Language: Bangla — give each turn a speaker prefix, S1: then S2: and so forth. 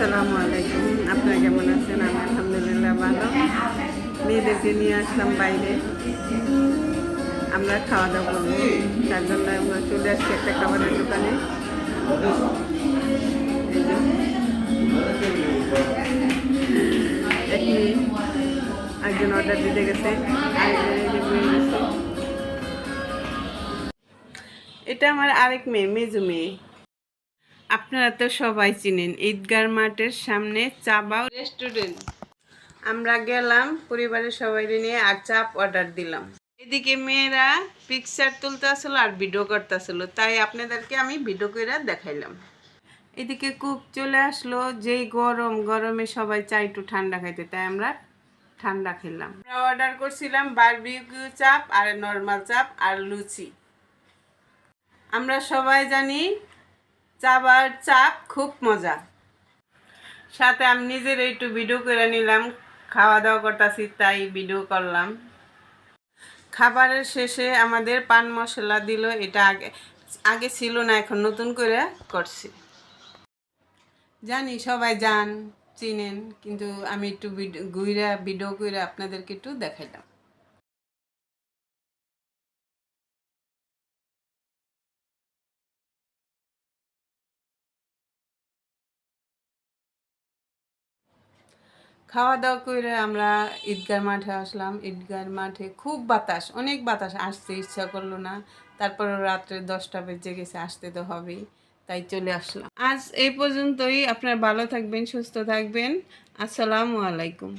S1: আসসালামু আলাইকুম। আপনারা কেমন আছেন? আমি আলহামদুলিল্লাহ ভালো। মেয়েদেরকে নিয়ে আসলাম বাইরে। আমরা খাওয়া দাওয়া করব। তার জন্য আমরা চলে আসছি একটা খাবারের দোকানে। একজন অর্ডার দিতে গেছে। এটা আমার আরেক মেয়ে, মেজু মেয়ে। আপনারা তো সবাই চিনেন। ঈদগার মাঠের সামনে চাবাও রেস্টুরেন্ট। আমরা গেলাম, পরিবারের সবাই নিয়ে আর চাপ অর্ডার দিলাম। এদিকে মেয়েরা পিকচার তুলতে আসলো আর ভিডিও করতে আসলো তাই আপনাদেরকে আমি ভিডিও করে দেখাইলাম। এদিকে কুক চলে আসলো, যেই গরম, গরমে সবাই চাই একটু ঠান্ডা খাইতে, তাই আমরা ঠান্ডা খেলাম। আমরা অর্ডার করছিলাম বারবিকিউ চাপ আর নর্মাল চাপ আর লুচি। আমরা সবাই জানি চাবার চাপ খুব মজা। সাথে আমি নিজের একটু ভিডিও করে নিলাম খাওয়া দাওয়া করতেছি, তাই ভিডিও করলাম। খাবারের শেষে আমাদের পান মশলা দিল, এটা আগে আগে ছিল না, এখন নতুন করে করছি। জানি সবাই জান, চিনেন, কিন্তু আমি একটু ভিডিও ঘুরা ভিডিও করে আপনাদেরকে একটু দেখাইলাম। খাওয়া দাওয়া করে আমরা ঈদগার মাঠে আসলাম। ঈদগার মাঠে খুব বাতাস, অনেক বাতাস, আসতে ইচ্ছা করল না। তারপর রাত্রে দশটা বেজে গেছে, আসতে তো হবেই, তাই চলে আসলাম। আজ এই পর্যন্তই, আপনারা ভালো থাকবেন, সুস্থ থাকবেন। আসসালামু আলাইকুম।